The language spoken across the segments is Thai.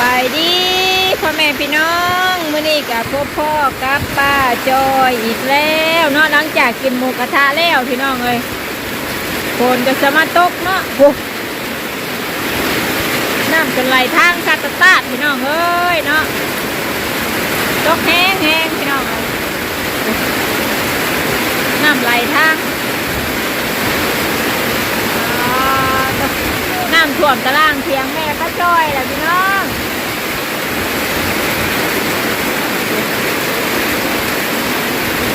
บายดีพ่อแม่พี่น้องมื้อนี้กับพ่อพ่อกับป้าจอยอีกแล้วเนาะหลังจากกินหมูกระทะแล้วพี่น้องเอ้ยฝนก็จะมาตกเนาะโอ้น้ำจนไหลทางคาตาตาพี่น้องเอ้ยเนาะตกแห้งแห้งพี่น้องเอ้ยน้ำไหลทางน้ำท่วมตารางเทียงแม่ป้าจอยแหละพี่น้อง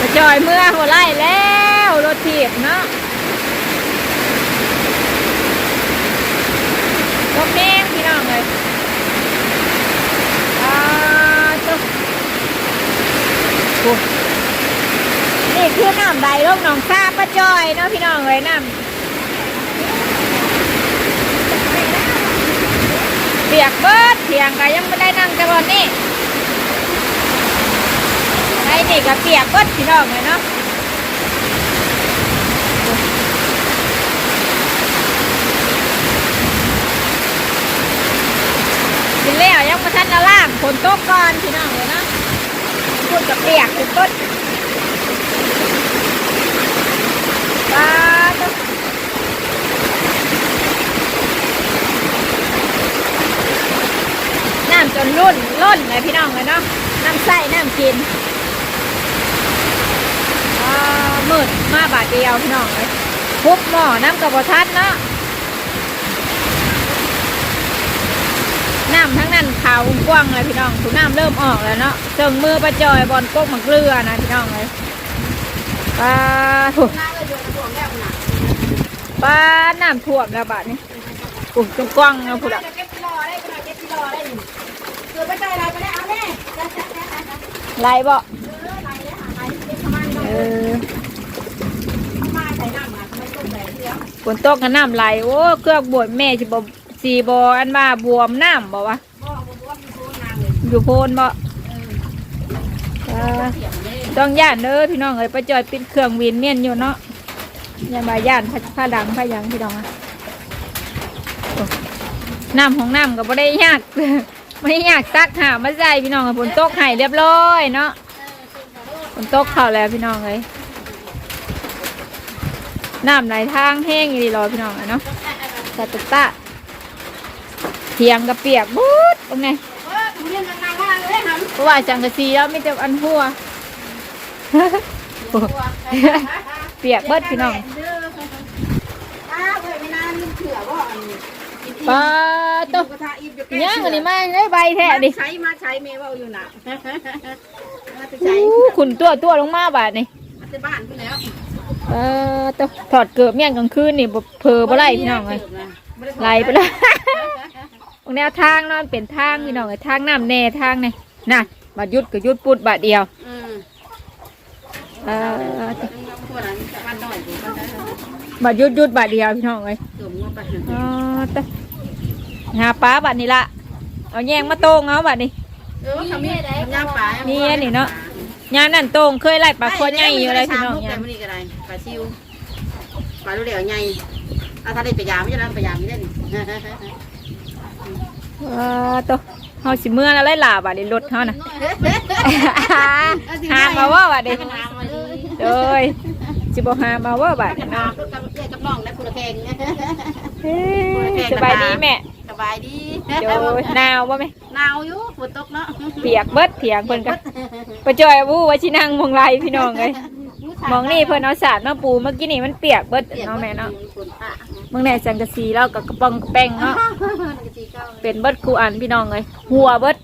ป้าจอยเมื่อหัวไล่แล้วรถถีบเนาะตกแห้งพี่น้องเลยอ่าตกโอ้นี่คือน้ำใดลงหนองซาป้าจอยเนาะพี่น้องเลยน้ำเปียกเบิดเถียงก็ยังไม่ได้นั่งกันวันนี้ไอ้ นี่ก็เปียกเบิดพี่น้องเลยเนาะกินแล้วยังมาทันละล่างฝนตกก่อนพี่น้องเลยเนาะพูดกับเปียกเป็นต้นปลาต้องน้ำจนรุ่นล้นเลยพี่น้องเลยเนาะน้ำใส่น้ำกินอ่า มืดมาบาทเดียวพี่น้องเลยพุบหม้อน้ำกระบอกทัดเนาะน้ำทั้งนั้นขาวกว้างเลยพี่น้องถูน้ำเริ่มออกแล้วเนาะเจิงมือประจอยบอลก๊กมักเรือนะพี่น้องเลยปลาถูปลาน้ำท่วมแล้วบาทนี้อุ้ยจงกว้างเนาะพูดอะเก็บกิโลได้ขนาดเก็บกิโลได้หนึ่งเกิดไม่ได้อะไรไปได้เอาแน่จ้าจ้าจ้าจ้าจ้าไรบ่เออไหลบประมาณนี้เออ มาใส่น้ำมาไม่ต้องแบกเสีย ฝนตกกันน้ำไหลโอ้เครื่องบวชแม่สิบสีบออันมาบวมน้ำบ่วะบ่บ่บ่มีโคนนาอยู่โพนบ่เอต้องย่านเด้อพี่น้องเอ้ยไปจอยปิดเครื่องวินเมียนอยู่เนาะอย่ามาย่านผ้าดังผ้ายังพี่น้องอะน้ำของน้ำก็บ่ได้ยากไม่ได้ยากตักหามาใส่พี่น้องฝนตกให้เรียบร้อยเนาะฝนตกเข้าแล้วพี่น้องเอ้ย น้ำไหลทางแห้งอยู่ดีรอพี่น้องอะเนาะตาตาตาเทียงกับเปียกบูดตรงไหนเออถุงเรียนนางๆว่าเลยหำเพราะว่าจังกะซีแล้วไม่จะอันหัวตัวเปียกเบิดพี่น้องอ้าเว้ยไม่นานลืมเผื่อว่าอันนี้ปลาโตกระทะอีกจะแก้ย่างอันนี้มาได้ใบแท้ดิใช้มาใช้เมย์ว่าอยู่น่ะมาจะใช้อู้ขุนตัวตัวลงมาบาดนี่มาจะบ้านไปแล้ว เออโตถอดเกือบเมี่ยงกลางคืนนี่บ่เพอบ่ไล่พี่น้องเลยไล่ไปเลยตรงแนวทางเนอนเป็นทางพี่น้องเลยทางน้ำแน่ทางนี่น่ะบาดยุดก็ยุดปุดบาดเดียวอืมเออพวกนั้นจะบ้านน้อยอยู่บ้านนั้นบาดยุดยุดบาดเดียวพี่น้องเลยสวมหัวไปอ๋อตะหาปลาบัดนี้ละเอาแยงมาโตงเอาบัดนี้เออทำนี่ได้ย่างปลานี่อันนี้เนาะยามนั่นโตงเคยไล่ปลาคอใหญ่อยู่อะไรพี่น้องยัยางมนี่ก็ได้ ปลาซิวปลาลูกเหลวใหญ่อาถ้าได้ไปยามไม่ใช่แล้วไปยามไม่ได้นี่เออโตเฮาสิเมื่อแล้วไล่ลาบัดนี้รถเฮาน่ะหามาว่าบัดนี้โดยสิบ่หามาว่าบัดกันี้บน้ำเนาะกับกับกับน้องและคุณแข่งเฮ้ยสบายดีแม่สบายดีโดยหนาวบ่แม่หนาวอยู่ฝนตกเนาะเปียกเบิดเถียงเพิ่นก็ไปจอยวู้ว่าสินั่งมองไรพี่น้องเอ้ย มองนี่เพิ่นเอาสาดมาปูเมื่อกี้นี่มันเปียกเบิดเนาะแม่เนาะฝนปะเมืองไหนสังกะสีแล้วก็กระป๋องกระแป้งเนาะเป็นเบิดครูอันพี่น้องเลยหัวเบิด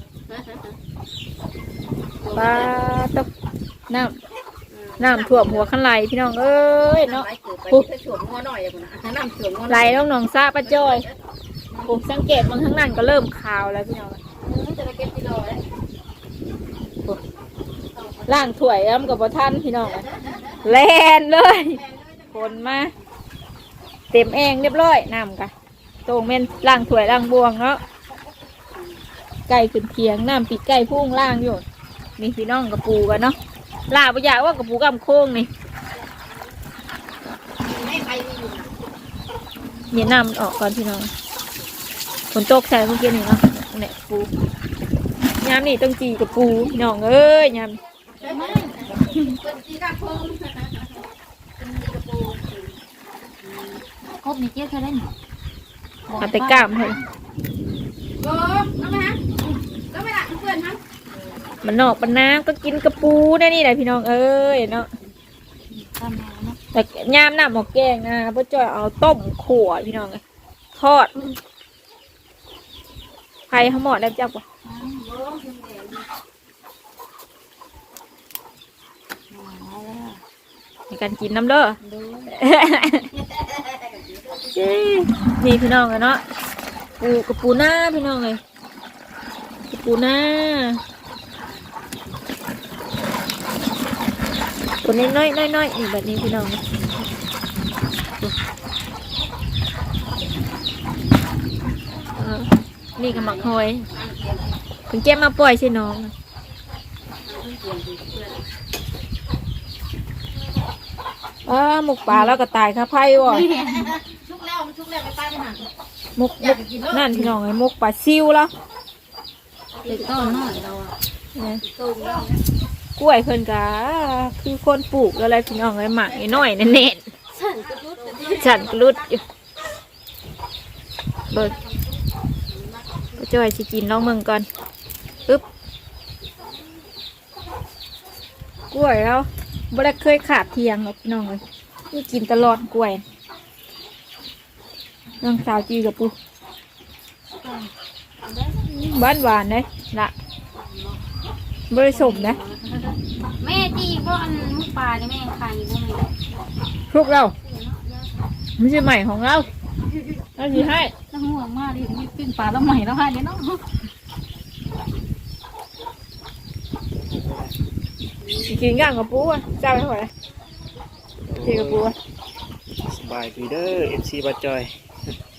ปลาตกน้ำน้ำท่วมหัวขันไหลพี่น้องเอ้ยเนาะปุ๊บสวมหัวหน่อยคุณนะน้ำสวมหัวไหลลงหนองซาปะจ้อยผมสังเกตบางข้างนั้นก็เริ่มขาวแล้วพี่น้องจะไปเก็บกิโลเลย ล่างถ้วยแล้วมันกับบท่านพี่น้องแล่นเลยคนมาเต็มแองเรียบร้อยน้ำกะตรงเม่นล่างถ้วยล่างบวงเนาะไก่ขึ้นเคียงน้ำปีกไก่พุ่งล่างอยู่นี่พี่น้องกับปูกันเนาะลาบอยากว่ากับปูกำโค้งนี่ไม่ไปอยู่นะเย็นน้ำมันออกก่อนพี่น้องฝนตกใส่เมื่อกี้นี่เนาะเนี่ยปูยามนี่ต้องจีกับปูน้องเอ้ยยาม ครบนี่เจ๊เคยได้หนิเอาแต่กล้ามให้โอ้เอาไปฮะก็ไม่ละเพื่อนฮะมันนอกมันน้ำก็กินกระปูได้นี่แหละพี่น้องเอ้ยเนาะตามมาเนาะแต่ยามน้ำหมกแกงนะพ่อจ้อยเอาต้มขั่วพี่น้องเอ้ยทอดใครเขาหมอดได้จักปะ ในการกินน้ำเด้อดูนี่พี่น้องกันเนาะปูกับปูหน้าพี่น้องเลยกับปูหน้าตัวนี้น้อยน้อยน้อยนี่แบบนี้พี่น้องเออนี่ก็หมักหอยเพิ่งเก็บมาปล่อยใช่น้อง อ้าหมกปลาแล้วก็ตายค่ะไพ่ว่ะชุกแล้วมันชุกแล้วไปป้าไปหามุกมุกนั่นพี่น้องไอ้มุกปลาซิวแล้วเด็กต้นน้อยเราอะนะกล้วยเพิ่นกะคือคนปลูกแล้วอะไรพี่น้องไอ้หมักไอ้น้อยเน่นๆฉันกระลุดอยู่เบิดก็จ่อยสิกินน้องเมืองก่อนอึ๊บกล้วยแล้ว บ่ได้เคยขาดเทียงหรอกพี่น้องเลยนี่กินตลอดกล้วยน้องสาวจีกับปูหวานหวานๆเลยละบริสุทธิ์นะแม่ตีพวกอันมุกปลาเนี่ยแม่ขายอยู่บ่แม่พวกเราไม่ใช่ใหม่ของเราเราสิให้ต้องห่วงมากเลยมีปิ้งปลาแล้วใหม่แล้วให้เดี๋ยวเนาะ กินย่างกับปูอะเจ้าเท่าไหร่กินกับปูอะสบายดีเด้อเอฟซีบาจอย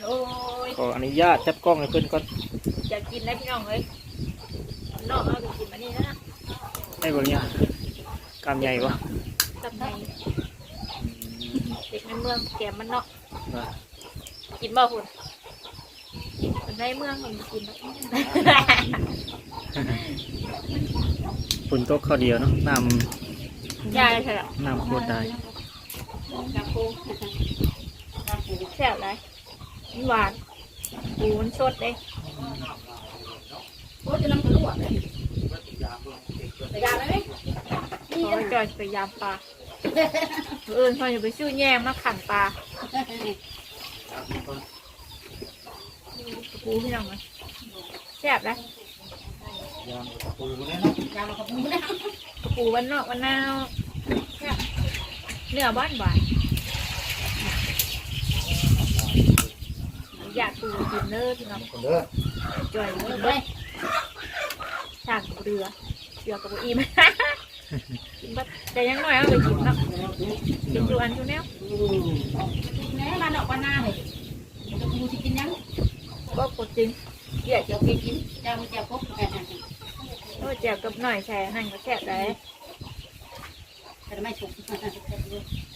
โอ้ยขออนุญาตจับกล้องให้เพื่อนก่อนอยากกินได้พี่น้องเลยน้องเอาไปกินมานี่นะให้เบิ่งเนี่ยกามใหญ่ปะตับในเด็กในเมืองแกมมันเนาะว่ากินบ่คุณคนในเมืองมันกินเนาะ ฝนตกข้าวเดียวเนาะน้ยายใช่หรอำน้ำโคตรได้กับปูแซ่บไรมันหวานปูมันสดเลยโอ้จะน้ำกระลวกเลยไปยาไหมนี่นะจอยไปยามปลาเอิญพอจะไปซื้อแยงมาขันปลาปูพี่น้องเลย แซ่บนะยามากับปูนะกระปูวันนอกวันนาวเนื้อบ้านหวานอยากปูกินเนื้อพี่น้องคนเด้อจอยกินด้วยสั่งเรือเรือกับอีมกินบัดแต่ยังน้อยเอาไปกินเนาะกินดูอันดูแนวแม่มาดอกวันหน้าเลยจะปูสิกินยังก็กดจริงเดี๋ยวจะไปกินจะมันจะพบแโอ้เจ็บกับหน่อยแช่หั่นก็แซ่บได้แต่ไม่สุก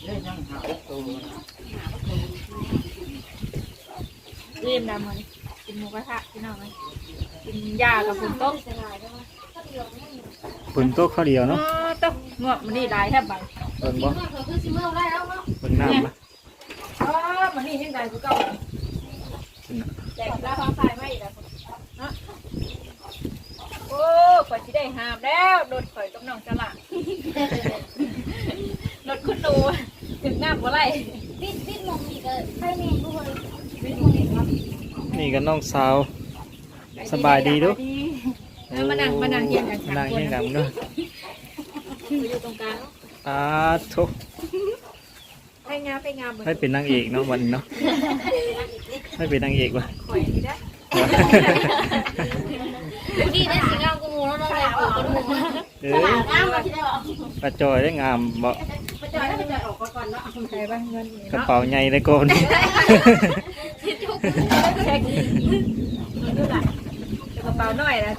เรียงหาประตูรีมดำมันกินหมูกระทะพี่น้องเลยกินยากับฝนตกฝนตกข้าวเดียวเนาะตกงวกมันนี่หลายแทบใบเบิ่งบ่คืออร์ได้แล้วเนน้ำปะอ๋อมันนี่ยังไงกูเก่าแต่แล้วฟังสายไม่แล้วเนาะโอ้ ข่อยสิได้หามแล้วโดนข่อยกับน้องฉลาดรถคุณหนูถึงน้ำบ่ไรปิดปิดมองนี่ก็ไปแม่ทุกคนปิดมองนี่ครับนี่ก็น้องสาวสบายดีเด้อเอามานั่งมานั่งเฮียงกันสามนั่งคนเฮียงกันเนาะอยู่ตรงกลางอาทุกให้งามให้งามเหมือนให้เป็นนางเอกเนาะวันนี้เนาะให้เป็นนางเอกวะข่อยนี่นะนี่ได้สิงามกูมูแล้วน้อง เลยปลูกกันหมูเออน้ำมาที่ได้บอกปลาจอยได้งามบ่ไปจอยให้ไปจอยออกก่อนเนาะใครบ้างเงินนี่กระเนาะเป๋าใหญ่เลยโกนเช็คดูล่ะกระเป๋าหน่อยนะ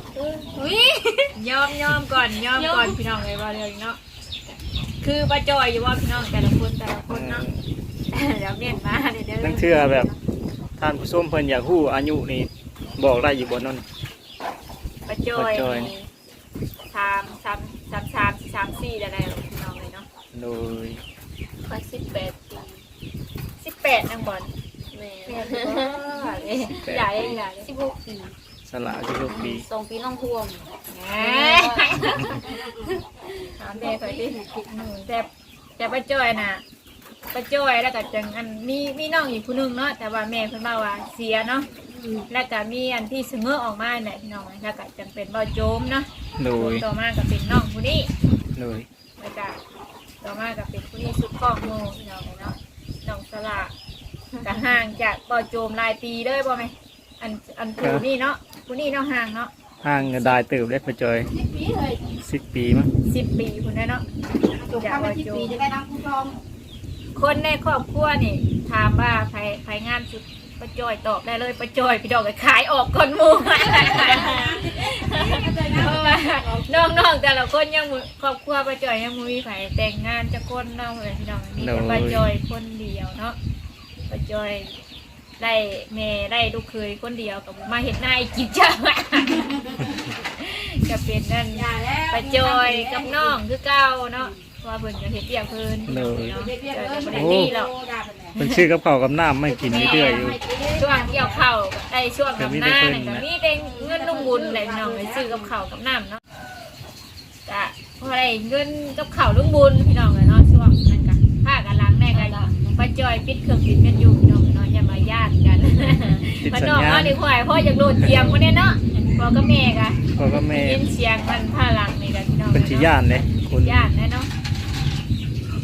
อุ้ยยอมยอมก่อนยอมก่อนพี่น้องเลยว่าเรื่องเนาะคือป้าจอยอยู่ว่าพี่น้องแต่ละคนแต่ละคนเนาะเดี๋ยวเมียนมาเดี๋ยวเดี๋ยวนั่งเชื่อแบบท่านผู้ชมเพิ่นอยากฮู้อายุนี่บอกได้อยู่บ่นั่นประจอยประจอยมี สามสามสามสามสามสี่อะไรพี่น้องเลยเนาะโดยค่อยสิบแปดปีสิบแปดนางบอลแม่แม่ถือว่าเอ้ยใหญ่ใหญ่สิบหกปีสละที่ลูกปีสองปีน้องท่วมแหมถามแม่คอยดิแต่แต่ประจอยน่ะประจอยแล้วก็จังอันมีมีน้องอีกผู้หนึงเนาะแต่ว่าแม่เพิ่นมาว่าเสียเนาะ แล้วก็มีอันที่เสงอออกมาเนี่ยพี่น้องแล้วก็จังเป็นบ่โจมเนาะโดยต่อมาก็เป็นน้องผู้นี้โดยแล้วก็ต่อมาก็เป็นผู้นี้สุดข้องโมพี่น้องเลยเนาะน้องสละก็ห่างจากบ่โจมหลายปีเลยบ่ไหมอันอันผู้นี้เนาะผู้นี้เนาะห่างเนาะห้างเงินได้ตื่นได้ประจอยปีเลยสิบปีมั้งสิบปีคุณได้เนาะจบข้ามไปที่ปีจะได้น้ำคุ้มครองคนในครอบครัวนี่ถามว่าใครใครงานสุด ประจอยตอบได้เลยประจอยพี่ดอกเลยขายออกคนหมูเพราะว่าน้องๆแต่ละคนยังบ่ครอบครัวประจอยยังบ่มีไผแต่งงานจะคนเนาะเลยพี่น้องมีแต่ประจอยคนเดียวเนาะประจอยได้แม่ได้ลูกเคยคนเดียวกับมาเห็นหน้าอีกกินจังก็เป็นนั่นอย่าแล้วประจอยกับน้องคือเก่าเนาะเพราะว่าเพิ่นก็เฮ็ดเรียกเพิ่นเนาะเจอกันบ่ได้ดีหรอก เป็นชื่อกับข้าวกับน้ำไม่กินเรื่อยๆอยู่ ช่วงเกี่ยวข้าวได้ช่วงก็มีทำหแต่น้าเพิ่นนั่นก็นะมีแต่เงินลุงบุญแหละพี่น้องไปซื้อกับข้าวกับน้ำเนาะก็พอได้เงินกับข้าวลุงบุญพี่น้องเลยเนาะช่วงนั้นก็ผ้ากันล้างแน่กันประจอยปิดเครื่องปิดกันอยู่พี่น้องเนาะอย่ามาญาติกันติดมาสัญน้องญาเนาะณดีกว่าพ่ออยากโดดเทียมมาเนี่ยเนาะพ่อกับแม่กะพ่อกับแม่ยินเสียงมันผ้าหลังนี่กันพี่น้องเป็นชิย่านเลยคุณญาติแน่เนาะ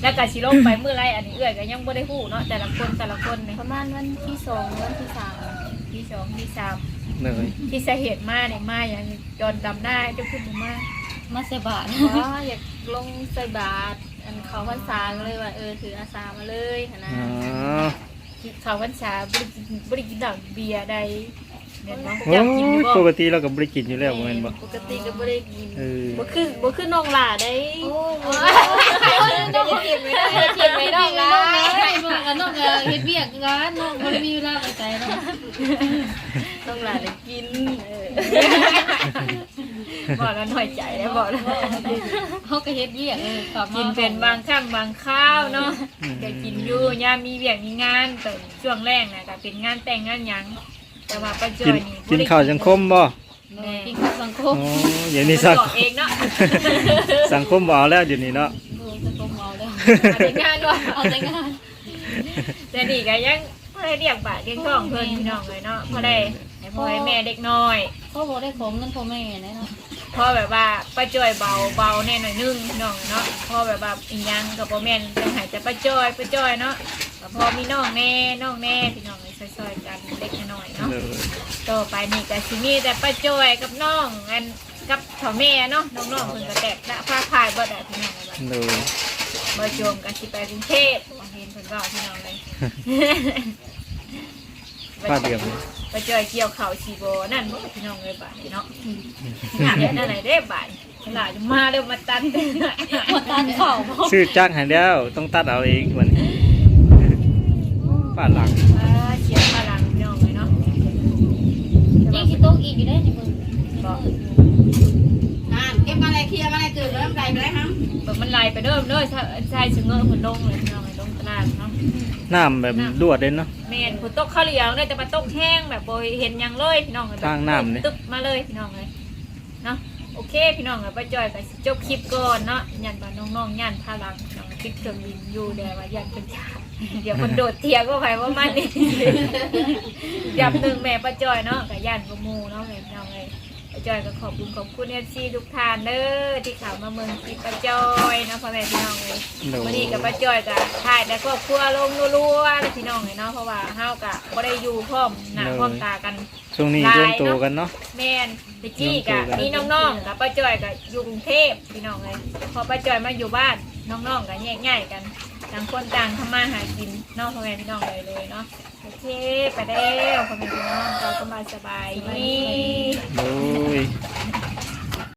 แล้วก็สิลงไปเมื่อไรอันนี้เอื้อยก็ยังบ่ได้ฮู้เนาะแต่ละคนแต่ละคนเนี่ยประมาณวันที่สองวันที่สามที่สองที่สามเลยที่สาเหตุมาเนี่ยมาอย่างจนดำได้จะพูดถึงมามาเสบาทอ๋ออยากลงใส่บาตรอันเขาพรรษาก็เลยว่าเออถืออาสามาเลยหั้นนะอ๋อเขาพรรษาบริกินบริกินดอกเบียร์ใด เนี่ยเนาะโอ้อยากกินอยู่ยบ่ปกติเราก็บริกินอยู่แล้วเหมือนบ่ปกติก็บ่ได้กินเออบ่คือบ่คือน้องหล่าได้โอ้โอ้ยจะเก็บไว้ได้จะเก็บไว้น้องหล่าเบิ่งกันน้องก็เฮ็ดเวียกกันน้องบ่ได้มีเวลาไปไสเนาะน้องหล่าได้กินเออบอกแล้วหน่อยใจแล้วบอกแล้วเฮาก็เฮ็ดเวียกเออลับมากินเป็นบางครั้งบางข้าวเนาะก็กินอยู่ยามมีเวียกมีงานแต่ช่วงแรกน่ะก็เป็นงานแต่งงานหยัง แต่ว่าปัจจุกินบันนี้กินข้าวสังคมบ่แม่กินข้าวสังคอ๋มอเดี๋ยวนี้สัสังงเองเนาะสังคมบ่เอาแล้วเดี๋ยวนี้เนาะโอ้สังคมเอาแล้วมาแต่งงานด้วยเอาแต่งาน แต่นี่ก็ยังพอได้เรียกบาทเรียกกล้องเพิ่นพี่น้องเลยเนาะพอได้ให้พ่อให้แม่เด็กน้อยพ่อบ่ได้ของเงินพ่อแม่แน่เนาะพอแบบว่าป้าจอยเบาเบาแน่หน่อยนึงพี่น้องเนาะพอแบบว่าอีหยังกับพ่อแม่นจังหายจะป้าจอยป้าจอยเนาะแต่พอมีน้องแน่น้องแน่พี่น้องเลย ซอยๆกันเล็กน้อยเนาะเลยต่อไปนี่ก็สิมีแต่ป้าจอยกับน้องอันกับพ่อแม่เนาะน้องๆเพิ่นก็แตกละผ้าพายบ่ได้พี่น้องเลยเลยบ่จมก็สิไปกรุงเทพบ่เห็นเพิ่นเว้าพี่น้องเลยป้าเดียมป้าจอยเกี่ยวข้าวสิบ่นั่นบ่พี่น้องเลยบาดนี้เนาะงานเฮ็ดนั่นไหนเด้บาดหลายจะมาเด้อมาตัดมาตานข้าวบ่ซื้อจ้างให้แล้วต้องตัดเอาเองวันนี้ป้าหลัง อ่าเขียนพลังพี่น้องเลยเนาะ ยังสิตกอีกอยู่ได้นี่มึง บอกงานเก็บมาอะไรเคลียร์มาอะไรตื่นเริ่มใจไปเลยครับบอกมันไล่ไปเด้อเด้อถ้าใช่ถึงเงอเพิ่นลงเลยพี่น้องเลยลงตลาดเนาะน้ำแบบรวดเลยเนาะ แม่นฝนตกข้าวเหลียวเนี่ยแต่มาตกแห้งแบบบ่เห็นหยังเลยพี่น้องเลยแบบทางน้ำเนี่ย ตึ๊บมาเลยพี่น้องเลยเนาะโอเคพี่น้องเลยป้าจอยก็สิจบคลิปก่อนเนาะยันว่าน้องๆยันพลังพี่น้องติดเครื่องบินอยู่แดว่ายันเป็นชาติเดี๋ยวมันโดดเทียงก็ไปว่ามันนี่ ยับหนึ่งแม่ป้าจอยเนาะกับยันกมูเนาะแม่พี่น้องเลยป้า จอยก็ขอบคุณขอบคุณเอฟซีทุกท่านเด้อที่เข้ามาเมืองคลิปป้าจอยเนาะพ่อแม่พี่น้องเลยโดวันนี้กับป้าจอยกับถ่ายแต่ครอบครัวลงรัวๆเลยพี่น้องเลยเนาะเพราะว่าเฮากะบ่ได้อยู่พร้อมหน้าพร้อมตากัน ช่วงนี้ร่วมตัวกันเนาะ แม่นตะกี้กะมีน้องๆกับป้าจอยกับอยู่กรุงเทพพี่น้องเลยพอป้าจอยมาอยู่บ้านน้องๆกับแยกง่ายกันต่างคนต่างทำมาหากินเนอกพ่อแม่พี่น้องเลยเลยเนาะโอ เคไปแล้วพ่อแม่พี่น้องเราก็มาสบายดี โดย